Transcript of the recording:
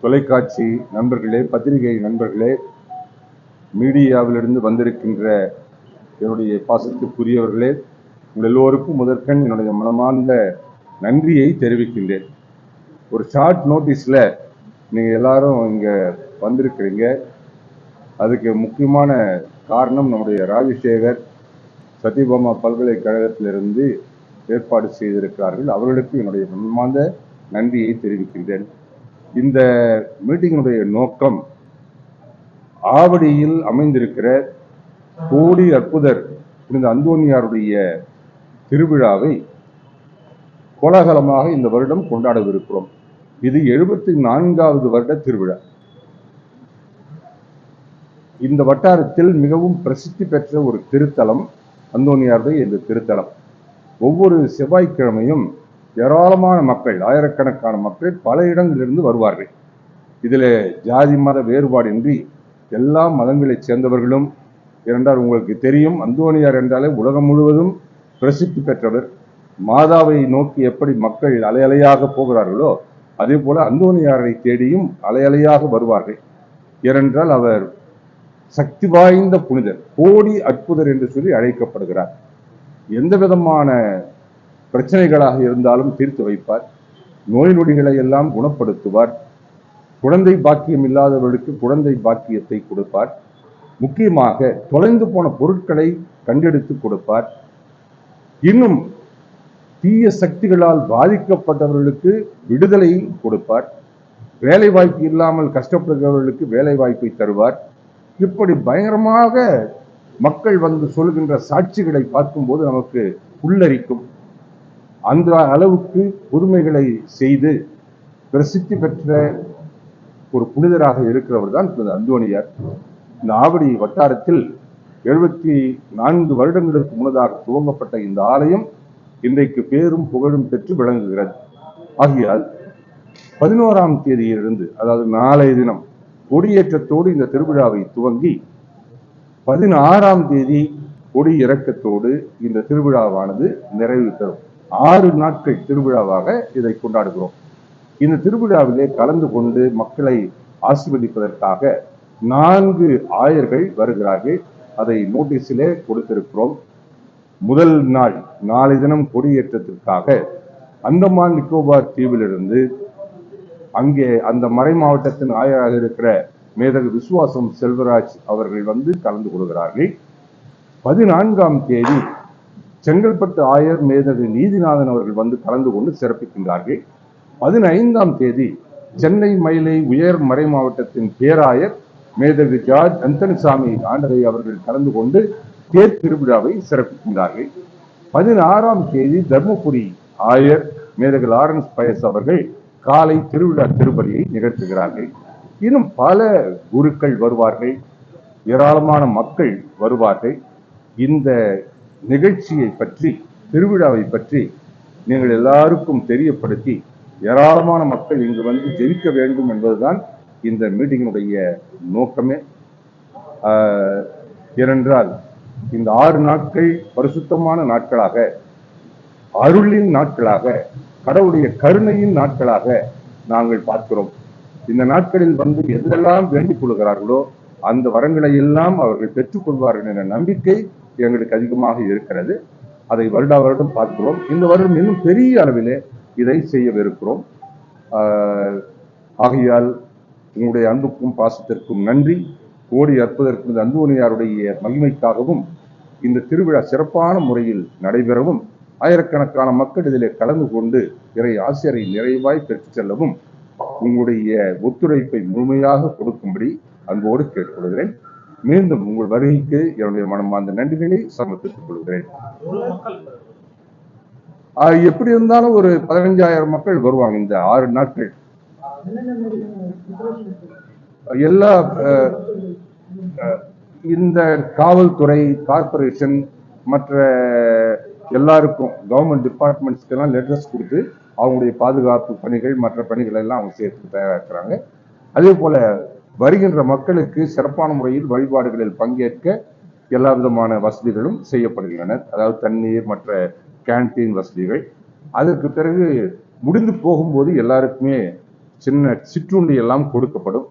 தொலைக்காட்சி நண்பர்களே பத்திரிகை நண்பர்களே மீடியாவிலிருந்து வந்திருக்கின்ற என்னுடைய பாசத்துக்குரியவர்களே உங்கள் எல்லோருக்கும் முதற்கண் என்னுடைய மனமார்ந்த நன்றியை தெரிவிக்கின்றேன். ஒரு ஷார்ட் நோட்டீஸில் நீங்கள் எல்லாரும் இங்கே வந்திருக்கிறீங்க. அதுக்கு முக்கியமான காரணம் நம்முடைய ராஜசேகர் சத்யபாமா பல்கலைக்கழகத்திலிருந்து ஏற்பாடு செய்திருக்கிறார்கள். அவர்களுக்கு என்னுடைய மனமார்ந்த நன்றியை தெரிவிக்கின்றேன். இந்த மீட்டிங்கினுடைய நோக்கம் ஆவடியில் அமைந்திருக்கிற கோடி அற்புதர் புனித அந்தோனியாருடைய திருவிழாவை கோலாகலமாக இந்த வருடம் கொண்டாடவிருக்கிறோம். இது எழுபத்தி நான்காவது வருட திருவிழா. இந்த வட்டாரத்தில் மிகவும் பிரசித்தி பெற்ற ஒரு திருத்தலம் அந்தோனியாருடைய இந்த திருத்தலம். ஒவ்வொரு செவ்வாய்க்கிழமையும் ஏராளமான மக்கள் ஆயிரக்கணக்கான மக்கள் பல இடங்களிலிருந்து வருவார்கள். இதில் ஜாதி மத வேறுபாடின்றி எல்லா மதங்களைச் சேர்ந்தவர்களும் இரண்டால் உங்களுக்கு தெரியும் அந்தோனியார் என்றாலே உலகம் முழுவதும் பிரசித்தி பெற்றவர். மாதாவை நோக்கி எப்படி மக்கள் அலையலையாக போகிறார்களோ அதே போல அந்தோனியாரை தேடியும் அலையலையாக வருவார்கள். ஏனென்றால் அவர் சக்தி வாய்ந்த புனிதர் கோடி அற்புதர் என்று சொல்லி அழைக்கப்படுகிறார். எந்த விதமான பிரச்சனைகளாக இருந்தாலும் தீர்த்து வைப்பார். நோய் நொடிகளை எல்லாம் குணப்படுத்துவார். குழந்தை பாக்கியம் இல்லாதவர்களுக்கு குழந்தை பாக்கியத்தை கொடுப்பார். முக்கியமாக தொலைந்து போன பொருட்களை கண்டெடுத்து கொடுப்பார். இன்னும் தீய சக்திகளால் பாதிக்கப்பட்டவர்களுக்கு விடுதலை கொடுப்பார். வேலை வாய்ப்பு இல்லாமல் கஷ்டப்படுகிறவர்களுக்கு வேலை வாய்ப்பை தருவார். இப்படி பயங்கரமாக மக்கள் வந்து சொல்கின்ற சாட்சிகளை பார்க்கும்போது நமக்கு புல்லரிக்கும். அந்த அளவுக்கு புதுமைகளை செய்து பிரசித்தி பெற்ற ஒரு புனிதராக இருக்கிறவர் தான் புனித அந்தோனியார் இந்த ஆவடி வட்டாரத்தில் எழுபத்தி நான்கு வருடங்களுக்கு முன்னதாக துவங்கப்பட்ட இந்த ஆலயம் இன்றைக்கு பேரும் புகழும் பெற்று விளங்குகிறது. ஆகையால் பதினோராம் தேதியிலிருந்து அதாவது நாளைய தினம் கொடியேற்றத்தோடு இந்த திருவிழாவை துவங்கி பதினாறாம் தேதி கொடி இறக்கத்தோடு இந்த திருவிழாவானது நிறைவு பெறும். ஆறு நாட்கள் திருவிழாவாக இதை கொண்டாடுகிறோம். இந்த திருவிழாவிலே கலந்து கொண்டு மக்களை ஆசீர்வதிப்பதற்காக நான்கு ஆயர்கள் வருகிறார்கள். அதை நோட்டீஸிலே கொடுத்திருக்கிறோம். முதல் நாள் நாளை தினம் கொடியேற்றத்திற்காக அந்தமான் நிக்கோபார் தீவிலிருந்து அங்கே அந்த மறை மாவட்டத்தின் ஆயராக இருக்கிற மேதகு விசுவாசம் செல்வராஜ் அவர்கள் வந்து கலந்து கொள்கிறார்கள். பதினான்காம் தேதி செங்கல்பட்டு ஆயர் மேதகு நீதிநாதன் அவர்கள் வந்து கலந்து கொண்டு சிறப்பிக்கின்றார்கள். பதினைந்தாம் தேதி சென்னை மயிலை உயர் மறை மாவட்டத்தின் பேராயர் மேதகு ஜார்ஜ் அந்தனிசாமி ஆண்டரை அவர்கள் கலந்து கொண்டு தேர் திருவிழாவை சிறப்பிக்கின்றார்கள். பதினாறாம் தேதி தர்மபுரி ஆயர் மேதகு லாரன்ஸ் பயஸ் அவர்கள் காலை திருவிழா திருப்பலியை நிகழ்த்துகிறார்கள். இன்னும் பல குருக்கள் வருவார்கள். ஏராளமான மக்கள் வருவார்கள். இந்த நிகழ்ச்சியை பற்றி திருவிழாவை பற்றி நீங்கள் எல்லாருக்கும் தெரியப்படுத்தி ஏராளமான மக்கள் இங்கு வந்து ஜெயிக்க வேண்டும் என்பதுதான் இந்த மீட்டிங்கினுடைய நோக்கமே. ஏனென்றால் இந்த ஆறு நாட்கள் பரிசுத்தமான நாட்களாக அருளின் நாட்களாக கடவுளுடைய கருணையின் நாட்களாக நாங்கள் பார்க்கிறோம். இந்த நாட்களில் வந்து எதெல்லாம் வேண்டிக் கொள்கிறார்களோ அந்த வரங்களை எல்லாம் அவர்கள் பெற்றுக்கொள்வார்கள் என்ற நம்பிக்கை எங்களுக்கு அதிகமாக இருக்கிறது. அதை வருடா வருடம் பார்க்கிறோம். இந்த வருடம் இன்னும் பெரிய அளவிலே இதை செய்யவிருக்கிறோம். ஆஹ், ஆகையால் உங்களுடைய அன்புக்கும் பாசத்திற்கும் நன்றி. கோடி அற்புதற்கு இந்த அந்தோனியாருடைய மகிமைக்காகவும் இந்த திருவிழா சிறப்பான முறையில் நடைபெறவும் ஆயிரக்கணக்கான மக்கள் இதிலே கலந்து கொண்டு இறை ஆசிரியரை நிறைவாய் பெற்றுச் செல்லவும் உங்களுடைய ஒத்துழைப்பை முழுமையாக கொடுக்கும்படி அன்போடு கேட்டுக்கொள்கிறேன். மீண்டும் உங்கள் வருகைக்கு என்னுடைய மனமார்ந்த நன்றிகளை சமர்ப்பித்துக் கொள்கிறேன். ஆஹ் எப்படி இருந்தாலும் ஒரு பதினஞ்சாயிரம் மக்கள் வருவாங்க இந்த ஆறு நாட்கள். எல்லா இந்த காவல்துறை கார்ப்பரேஷன் மற்ற எல்லாருக்கும் கவர்மெண்ட் டிபார்ட்மெண்ட்ஸ்க்கெல்லாம் லெட்டர்ஸ் கொடுத்து அவங்களுடைய பாதுகாப்பு பணிகள் மற்ற பணிகள் எல்லாம் அவங்க சேர்த்து தயாரிக்கிறாங்க அதே போல வருகின்ற மக்களுக்கு சிறப்பான முறையில் வழிபாடுகளில் பங்கேற்க எல்லா விதமான வசதிகளும் செய்யப்படுகின்றன. அதாவது தண்ணீர் மற்ற கேன்டீன் வசதிகள். அதற்கு பிறகு முடிந்து போகும்போது எல்லாருக்குமே சின்ன சிற்றுண்டி எல்லாம் கொடுக்கப்படும்.